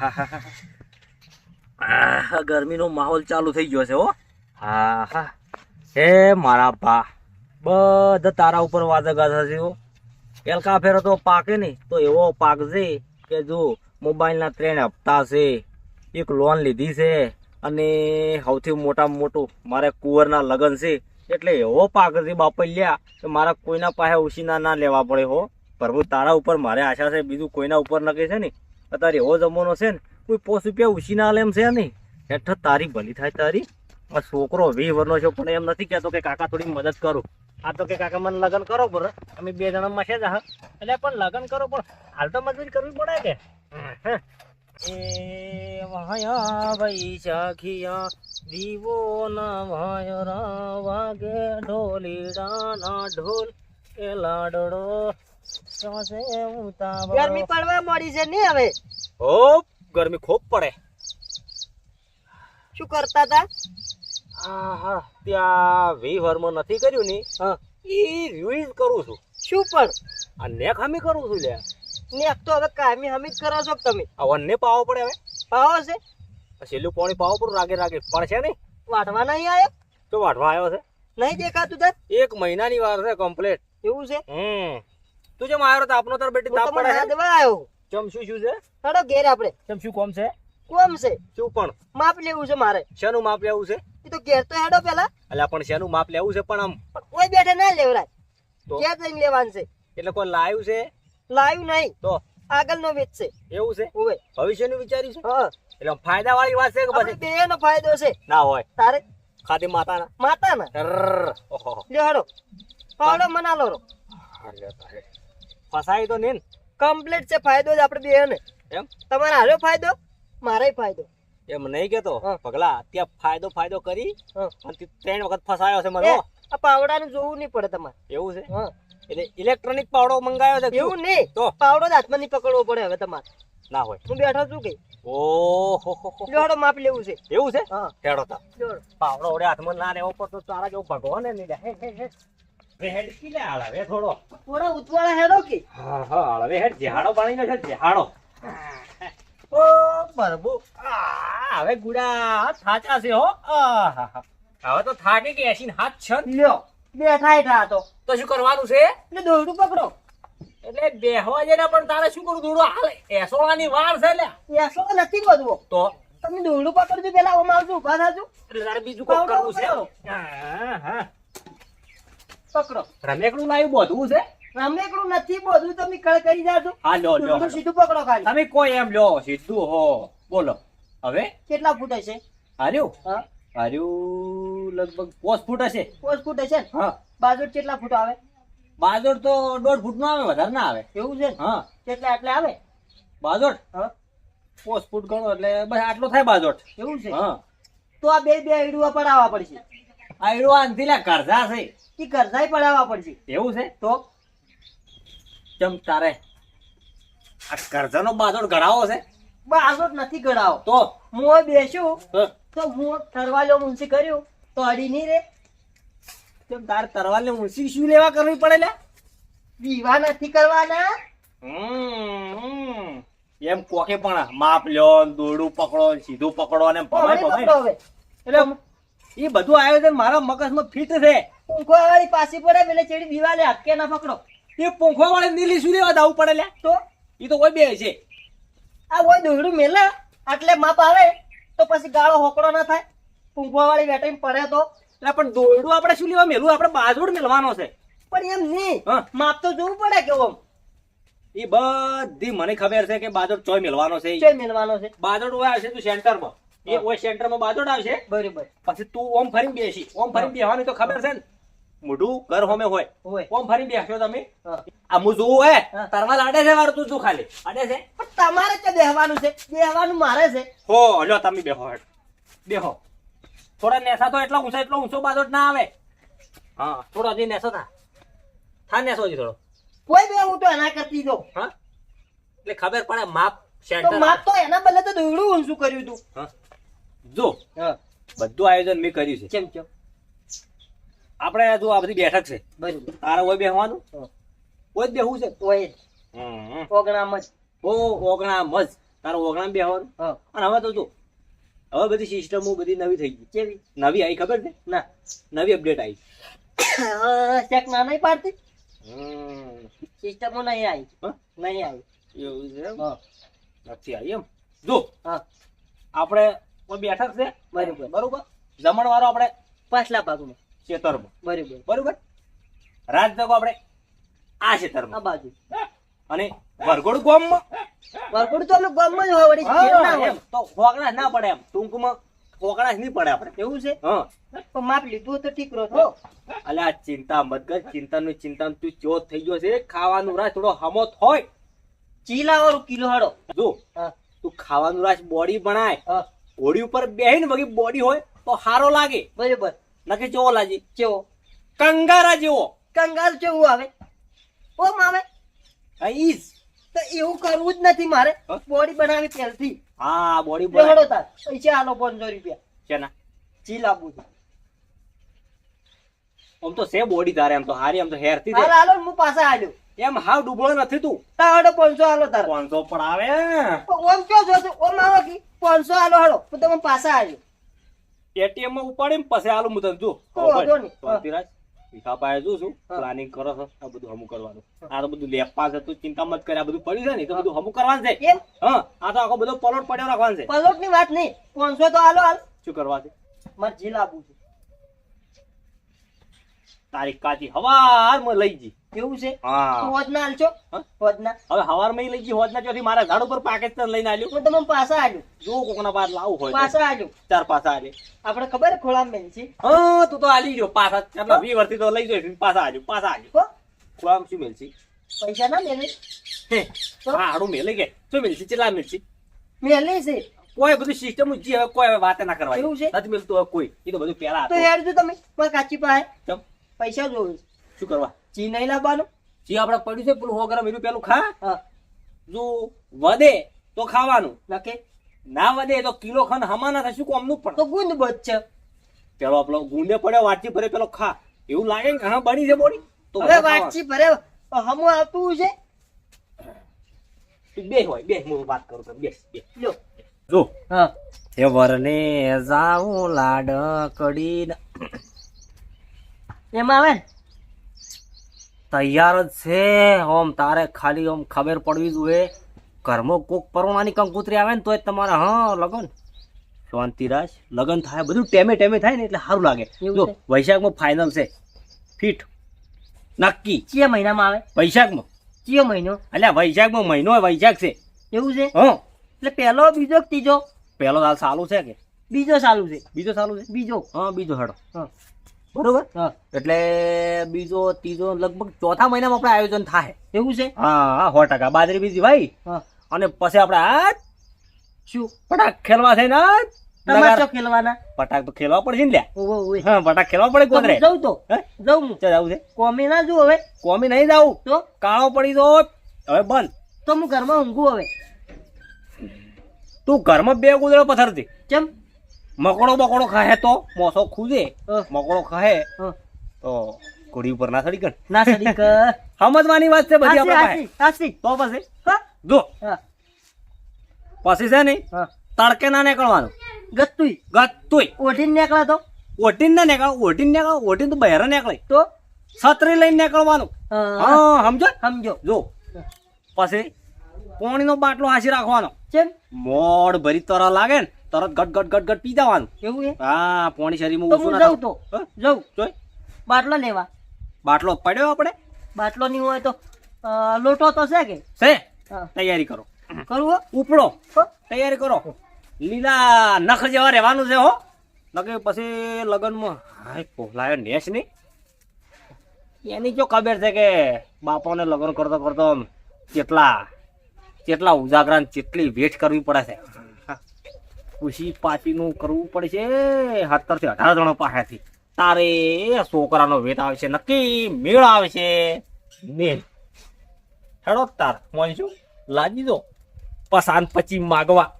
આહા, ગરમીનો માહોલ ચાલુ થઈ ગયો છે, હો. હા હા હે મારા પા બધા તારા ઉપર વાદા ગાધા છે, હો. એલકા ફેરો તો પાકે નહીં, તો એવો પાકજે કે જો મોબાઈલના ત્રણ હપ્તા છે, એક લોન લીધી છે, અને સૌથી મોટામાં મોટું મારે કુંવરના લગ્ન છે, એટલે એવો પાક છે બાપલ્યા, કે મારા કોઈના પાસે ઉછીના ના લેવા પડે, હો. પ્રભુ, તારા ઉપર મારે આશા છે, બીજું કોઈના ઉપર નકે છે ને? અત્યારે એવો જમાનો છે ને, કોઈ પોસ રૂપિયા ઉછીના આલે એમ છે નહીં. હેઠ તારી ભલી થાય તારી. આ છોકરો વી વરનો છો, પણ એમ નથી કહેતો કે કાકા થોડી મદદ કરું. આ તો કે કાકા મને લગ્ન કરો પર અમે બે જણા છે જ, હા. એટલે પણ લગ્ન કરો, પણ હાલ તો મજૂરી કરવી પડે કે? એ વાયા ભાઈ સખિયા દીવો ના વાયરા વાગે ઢોલીડા ના ઢોલ એ લાડડો. ગરમી પડવા મળી છે ને હવે? ખૂબ ગરમી ખૂબ પડે. શું કરતા હતા? આહા ત્યાં વી નથી કર્યું ને હા. એ રિવીઝ કરું છું. શું પણ? આ નેક હમી કરું છું લે નેક તો હવે કાયમી હમી કરો છો તમે? આ વનને પાવો પડે હવે. પાવો છે? છેલ્લું પાણી પાવો પડું રાગે રાગે. પડશે નહીં. વાટવા નહીં આવ્યો તો વાટવા આવ્યો છે. નહીં દેખાતું તાર? એક મહિનાની વાર છે કમ્પ્લીટ એવું છે? હમ. તું જેમ આવ્યો તો આપનો તાર બેટી તાપ પડે દેવા આવ્યો ચમ શું શું છે? હડો ઘેર આપણે. ચમ શું કોમ છે? કોમ છે? શું પણ? માપ લેવું છે મારે. શેનું માપ લેવું છે? એ તો ઘેર તો હેડો પેલા. એટલે પણ શેનું માપ લેવું છે પણ આમ? કોઈ બેઠે ના લેવરાય. તો? ઘેર જઈને લેવાનું છે. એટલે કોઈ લાયું છે? લાયું નહીં. તો? આગળનો વેચ છે. એવું છે? ઓવે ભવિષ્યનું વિચાર્યું છે? હા. એટલે ફાયદા વાળી વાત છે કે પછી? બેયનો ફાયદો છે. ના હોય. તારે? ખાધી માતાના. માતાના. ઓહો. લ્યો મના પાવડો મનાલો રો. ફસાય તો નહીં કમ્પ્લીટ છે ફાયદો જ આપણે બે ને એમ? તમારે હારો ફાયદો? મારાય ફાયદો. એમ નહીં કેતો. પગલા ત્યાં ફાયદો ફાયદો કરી. અને ત્રણ વખત ફસાયો છે મને આ પાવડાનું જોવું નહીં પડે તમારે. એવું છે? એટલે ઇલેક્ટ્રોનિક પાવડો મંગાયો છે એવું નહીં. તો. પાવડો જ હાથમાં નહીં પકડવો પડે હવે તમારે. ના હોય. હું બેઠો છું કે. ઓહો હેડો માપ લેવું છે. એવું છે? હા. હેડો તા. પાવડો ઓડે હાથમાં ના લેવો પડતો તારા જેવો ભગવાન ને નહીં હેડ કી લે હાલ થોડો. ઉતવાળા હેડો કે? હા હા હાલ હેડ જેહાડો પાણીનો છે જેહાડો. ઓ પ્રભુ હવે ગુડા થાચા છે હો. હવે તો થાકી ગયા છે હાથ છન લ્યો બેઠા હેઠા તો. તો શું કરવાનું છે? એટલે દોરડું પકડો. એટલે બેહવા જેને પણ તારે શું કરું? દોડો હાલ. એસોળાની વાર છે લે એસો તો નથી બધવો તો? તમે દોરડું પકડજો પેલા ઓમાં આવજો ઊભા થાજો. એટલે તારે બીજું કામ કરવું છે? હા હા. પકડો. રમેકડું લાવ્યું બધું છે? રમેકડું નથી બધું તમે કળ કરી જાજો. હા લ્યો લ્યો સીધું પકડો ખાલી. તમે કોઈ એમ લ્યો સીધું હો. બોલો. હવે? કેટલા ફૂટ હશે? હાર્યું? હા. હાર્યું લગભગ પોસ ફૂટ હશે. પોચ ફૂટ હશે હા. બાજુ કેટલા ફૂટ આવે? બાજોડ તો દોઢ ફૂટ નો આવે વધારે ના આવે. એવું છે હા. કેટલા એટલે આવે? બાજોડ? હા. પોસ ફૂટ ગણો એટલે બસ આટલો થાય બાજોડ. એવું છે? હા. તો આ બે બે આઈડુઆ પડાવવા પડશે. આ એડો આનથી લે કરજા છે. એ કરજાઈ પડાવવા પડશે. એવું છે? તો? ચમ તારે આ કરજાનો બાજોડ ઘડાવો છે? બાજોડ નથી ગળાવો તો? હું હવે તો હું તરવાલો મુંશી કર્યું તો અડી નહીં રે. ચમ તારે તરવાલને ઊંચી શું લેવા કરવી પડે લે વિવાહ નથી કરવાના. હમ. એમ કોકે પણ માપ લ્યો દોડું પકડો સીધું પકડો ને ભમાઈ અમે પકડો એટલે એ બધું આયોજન મારા મગજમાં ફિટ છે. ઊંઘો વાળી પાછી પડે એટલે ચેડી દિવાલે હટકે ના પકડો. એ પોંખવા વાળી નીલી શું લેવા દાવું પડે તો? એ તો કોઈ બે છે. આ હોય દોરડું મેલે આટલે માપ આવે તો પછી ગાળો હોકડો ના થાય. ઊંઘવા વાળી વેટાઈ પડે તો. એટલે પણ દોરડું આપણે શું લેવા? મેલું આપણે બાજોડ મેલવાનો છે. પણ એમ નહીં. માપ તો જોવું પડે કે ઓમ. એ બધી મને ખબર છે કે બાજોડ ચોય મેલવાનો છે ચોય મેલવાનો છે. બાજોડ હોય છે તું સેન્ટરમાં. એ ઓય સેન્ટરમાં બાજોડ આવશે. બરાબર. પછી તું ઓમ ફરીને બેસી. ઓમ ફરીને બેહવાની તો ખબર છે ને? મોઢું ઘર હોમે હોય. ઓમ ફરીને બેસો તમે. આ હું જોવું હે? હા. લાડે છે વાર તું જો ખાલી? અડે છે? પણ તમારે કે બેહવાનું છે. બેહવાનું મારે છે. હો લ્યો તમે બેહો હેડ. બેહો. થોડા નેસા તો એટલો ઊંચા એટલો ઊંચો બાજોડ ના આવે. હા થોડો હજી નેસો થા. થા નેસો હજી થોડો. કોઈ બેહું તો એના કરતી દો હા? એટલે ખબર પડે માપ તો સેન્ટર માપ તો એના બદલે તો દોડું ઊંચું કર્યું તું. હા. જો હા. બધું આયોજન મેં કર્યું છે. કેમ કેમ? આપણે જો આ બધી બેઠક છે. બરોબર. તારા હોય બેહવાનું? હા. કોઈ જ બેહવું છે? હોય જ. ઓગણામ જ. બહુ ઓગણા મજ તારો ઓગણા બેહવાનું? હા. અને હવે તો જો હવે બધી સિસ્ટમો બધી નવી થઈ ગઈ. કેવી? નવી આવી ખબર છે? ના. નવી અપડેટ આવી. ચેક ના નહીં પાડતી. સિસ્ટમો નહીં આવી? નહીં આવી. એવું છે? નથી આવી એમ? જો હા. આપણે કોઈ બેઠક છે. બરોબર. બરોબર? જમણ વાળો આપણે પાછલા ભાગમાં. ખેતરમાં બરોબર. બરોબર? રાત જગો આપણે આ આ બાજુ. અને વરઘોડ ગામમાં? વરકુડ તો ગામમાં જ હોય વળી ના તો ફોકડા ના પડે એમ. ટૂંકમાં ફોકડા નહીં પડે આપણે. એવું છે? હા. પણ માપ લીધું તો ઠીક રહો અલે આ ચિંતા મત કર. ચિંતાનું ચિંતા તું ચો થઈ ગયો છે. ખાવાનું રાખ થોડો હમોત હોય. ચીલા વાળું કિલો હાડો. જો. તું ખાવાનું રાખ બોડી બનાય. હા હોડી ઉપર બેહીને વગી બોડી હોય તો હારો લાગે. બરોબર. નકે ચેવો લાગે? કેવો? કંગારા જેવો. કંગાર ચેવું આવે? ઓમ આવે. ઈસ તો એવું કરવું જ નથી મારે. બોડી બનાવી પહેલથી. હા બોડી બનાવો. તાર. પૈસા આલો પાંચસો રૂપિયા. ચેના ચીલ આપું છું. આમ તો સે બોડી તારે એમ તો હારી આમ તો હેરથી હાલ હાલો હું પાછા આલ્યો. એમ હાવ ડૂબળો નથી તું. તાડો હાડો પાંચસો આલો તાર. પાંચસો પણ આવે ઓમ કયો તું? ઓમ આવો કી? પાંચસો આલો હાલો તમે પાછા આવ્યો એટીએમમાં ઉપાડીને પછી આલું હું તને જો. શાંતિરાજ છું પ્લાનિંગ કરો છો? આ બધું હમું કરવાનું. આ તો બધું લેપા છે તું ચિંતા મત કરે આ બધું પડ્યું છે ને તો બધું હમું કરવાનું છે. હા આ તો આખો બધો પલોટ પડ્યો રાખવાનું છે. પલોટની વાત નહીં પાંચસો તો આલો હાલ. શું કરવા છે મારે જીલ આપું છું. તારી કાચી હવારમાં લઈ જી. કેવું છે? હોદના હાલશો? હોદના હવે હવારમાં લઈ જી હોજના ચોથી મારા ઝાડ ઉપર પાકિસ્તાન લઈને આવ્યું હું તમને પાછા આલ્યો. જો કોકના બાદ લાવું હોય પાછા આલ્યો. ચાર પાછા આલે આપણે ખબર ખોળા મેન છે? હા તું તો આલી જો પાછા ચાલો વી વર્ષથી તો લઈ જઈશ પાછા આલ્યું પાછા આલ્યું. ખોળામ શું મેલશી? પૈસા ના મેલે. હે હા. હાડું મેલે કે? શું મેલશી? ચેટલા મેલસી મેલે છે. કોઈ બધું સિસ્ટમ જી હવે કોઈ વાત ના કરવા એવું છે? નથી મેલતું કોઈ. એ તો બધું પેલા તો હતું. હેડજો તમે. કોઈ કાચી પાસે. ચમ. પૈસા જોવે શું કરવા? ચી નહીં લાવવાનું? ચી આપણે પડ્યું છે? પેલું સો ગ્રામ એનું પેલું ખા. હા. જો વધે તો ખાવાનું. નકે? ના વધે તો કિલો ખન હમાના થશે શું કોમનું પણ? તો ગુંદ બચ પેલો આપણો ગુંદે પડ્યો વાટચી ભરે પેલો ખા. એવું લાગે કે હા બની છે બોડી? તો અરે વાટચી ભરે હમો આવતું છે. બે હોય બે હું વાત કરું તો બેસ બે લ્યો. જો. હા. એ વરને જાઉં લાડ કડી એમાં આવે ને? તૈયાર જ છે. ઓમ તારે ખાલી ઓમ ખબર પડવી જોઈએ. ઘરમાં કોક પરોણાની કંકુતરી આવે ને તોય તમારે હા લગન. શાંતિરાજ લગન થાય બધું ટેમે ટેમે થાય ને એટલે સારું લાગે. જો વૈશાખમાં ફાઇનલ છે. ફીટ. નક્કી. ચિયા મહિનામાં આવે? વૈશાખમાં. કયો મહિનો? એટલે વૈશાખમાં મહિનો વૈશાખ છે. એવું છે? હા. એટલે પહેલો બીજો ત્રીજો? પહેલો સાલ સારું છે કે? બીજો સારું છે. બીજો સારું છે? બીજો. હા બીજો હેડો. હા. બરોબર? એટલે બીજો ત્રીજો લગભગ ચોથા મહિનામાં આપણે આયોજન થાય. એવું છે? હા હા સો ટકા. બાજરી બીજી ભાઈ. અને પછી આપણે આ શું? પટાક ખેલવા છે ને આ તમાચો નગાર- ખેલવાના? પટાક તો ખેલવા પડશે ને લ્યા. ઓવે ઓવે હા પટાક ખેલવા પડે તો. છે. કોમી ના જુ હવે. કોમી નહીં જાવું તો? કાળો પડી તો હવે બંધ. તો હું ઘરમાં ઊંઘું હવે. તું ઘરમાં બે ગુદડો પથરતી. ચમ? મકોડો બકોડો ખાહે તો મોસો ખુદે મકોડો ખાહે તો ઘોડી ઉપર ના સડી કણ ના સડીક સમજવાની વાત છે બધી આપણે હાસી તો પછી? હા. જો. પછી છે ને તડકે ના નીકળવાનું. ગત્તુઈ. ગત્તુઈ. ઓઢીને નીકળ્યા તો? ઓઢીને ના નીકળ ઓઢીને નીકળ ઓઢીને તો બહેરા નીકળે. તો? છત્રી લઈને નીકળવાનું. હા, હા. સમજો? સમજો. જો. પછી પાણીનો બાટલો હાંસી રાખવાનો. કેમ મોડ ભરી તરા લાગે ને. તરત ગટ ગટ ગટ ગટ પી જવાનું. એવું હા પાણી શરીરમાં ઓછું ના જઉં તો. થાય. જોઈ. બાટલો લેવા. બાટલો પડ્યો આપણે? બાટલો નહીં હોય તો લોટો તો છે કે? છે. તૈયારી કરો. કરવો ઉપડો. તૈયારી કરો. લીલા નખ જેવા રહેવાનું છે હો. લગે પછી લગનમાં હાય કોલાયો નેસ નહીં. એની જો ખબર છે કે બાપાને લગ્ન કરતો કરતો કેટલા કેટલા ઉજાગરા કેટલી વેઠ કરવી પડે છે. ખુશી પાછીનું કરવું પડશે. સત્તરથી અઢાર જણો પાસેથી. તારે છોકરાનો વેટ આવશે, નક્કી મેળ આવશે. મેળ હેડો તાર મોન શું લાજી દો. પસાન પછી માગવા.